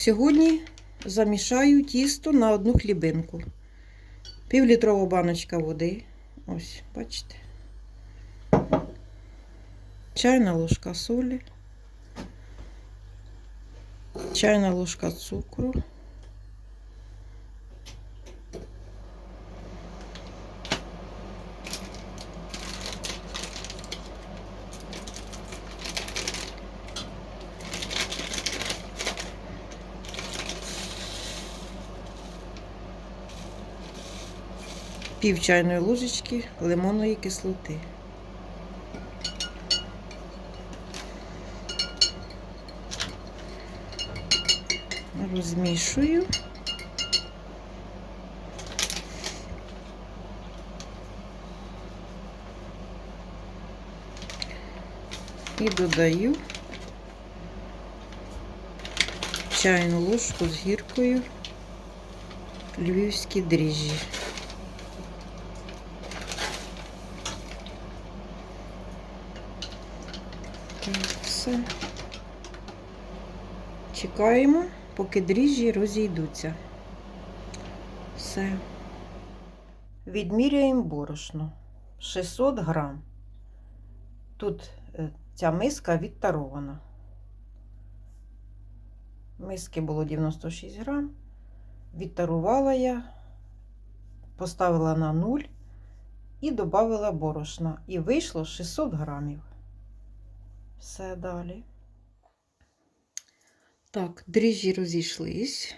Сьогодні замішаю тісто на одну хлібинку. Півлітрова баночка води. Ось, бачите. Чайна ложка солі. Чайна ложка цукру. Пів чайної ложечки лимонної кислоти. Розмішую. І додаю чайну ложку з гіркою львівські дріжджі. Все. Чекаємо, поки дріжджі розійдуться. Все. Відміряємо борошно. 600 грам. Тут е, ця миска відтарована. Миски було 96 грам. Відтарувала я, поставила на 0 і додала борошна. І вийшло 600 грамів. Все далі. Так, дріжджі розійшлись.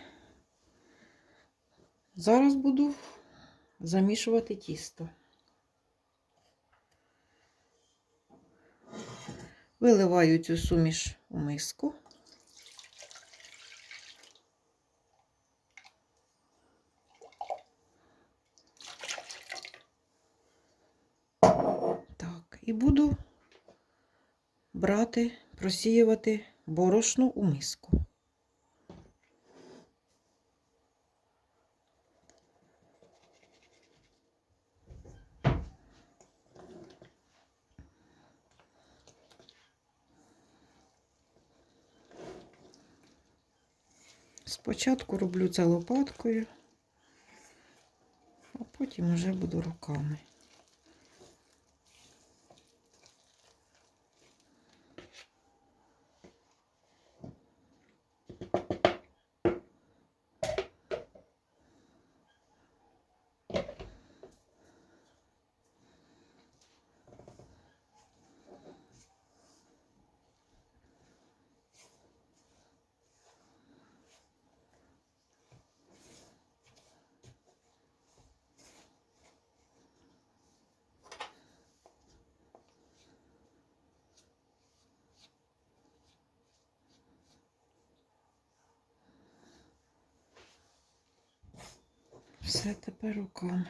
Зараз буду замішувати тісто. Виливаю цю суміш у миску. Так, і буду брати, просіювати борошно у миску. Спочатку роблю це лопаткою, а потім вже буду руками. Все тепер руками.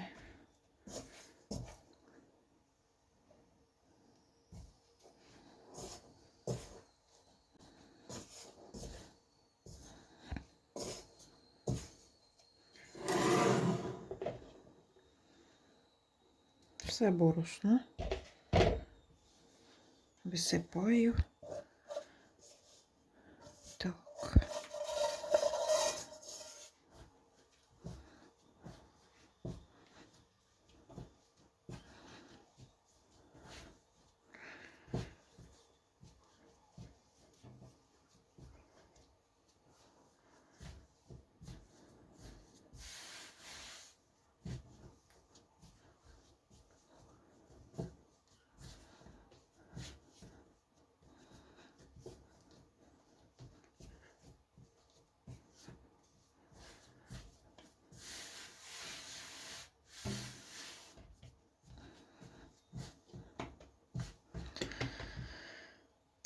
Все борошно. Висипаю. Так.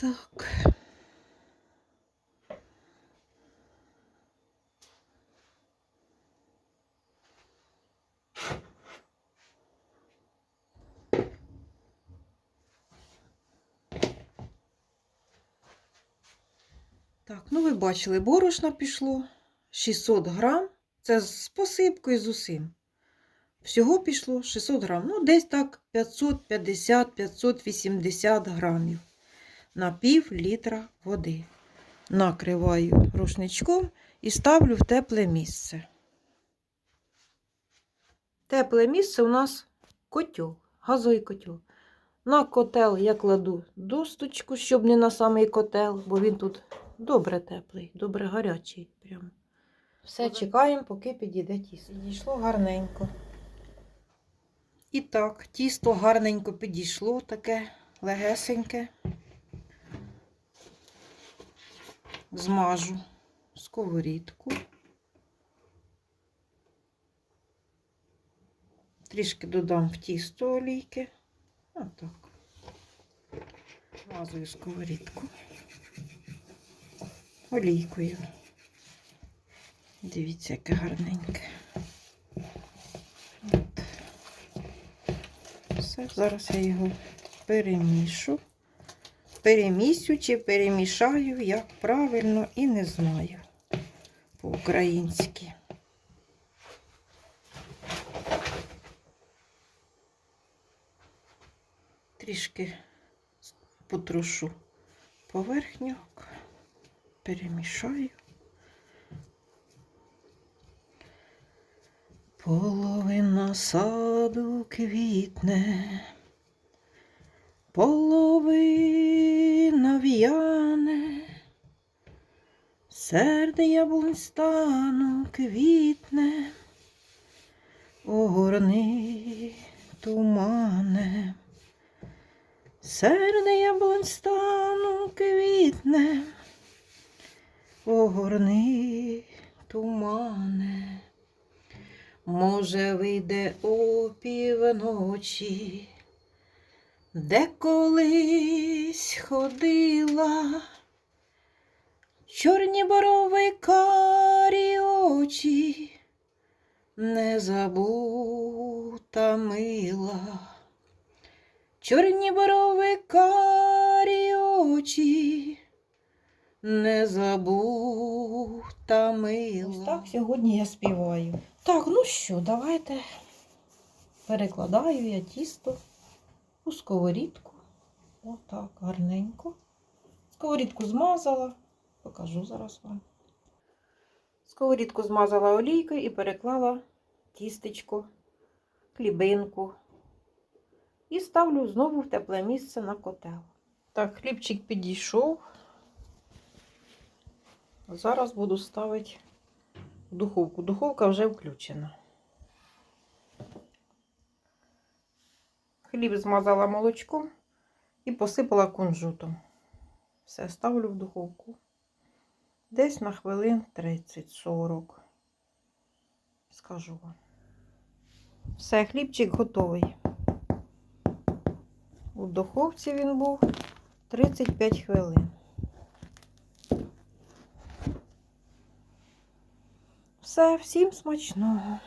Так. Так, ну ви бачили, борошна пішло 600 грам. Це з посипкою з усім. Всього пішло 600 грам. Ну, десь так 550-580 грамів на пів літра води. Накриваю рушничком і ставлю в тепле місце. Тепле місце у нас котел, газовий котел. На котел я кладу досточку, щоб не на самий котел, бо він тут добре теплий, добре гарячий. Прямо. Все чекаємо, поки підійде тісто. Підійшло гарненько. І так, тісто гарненько підійшло, таке легесеньке. Змажу сковорідку. Трішки додам в тісто олійки. Отак. Змазую сковорідку. Олійкою. Дивіться, яке гарненьке. От. Все, зараз я його перемішу. Перемісю чи перемішаю, як правильно, і не знаю по-українськи. Трішки потрушу поверхньок, перемішаю. Половина саду квітне, половина в'яне, серде яблунь стану квітне, огорни тумане, серде яблунь стану квітне, огорни тумане. Може, вийде о півночі, де колись ходила, чорні борови карі очі, незабута мила, чорні борови карі очі, незабута мила. Ось так сьогодні я співаю. Так, ну що, давайте перекладаю я тісто у сковорідку. Отак, гарненько. Сковорідку змазала, покажу зараз вам. Сковорідку змазала олійкою і переклала тістечко, хлібинку. І ставлю знову в тепле місце на котел. Так, хлібчик підійшов. Зараз буду ставити духовку. Духовка вже включена. Хліб змазала молочком і посипала кунжутом. Все, ставлю в духовку. Десь на хвилин 30-40. Скажу вам. Все, хлібчик готовий. У духовці він був 35 хвилин. Все, всім смачного.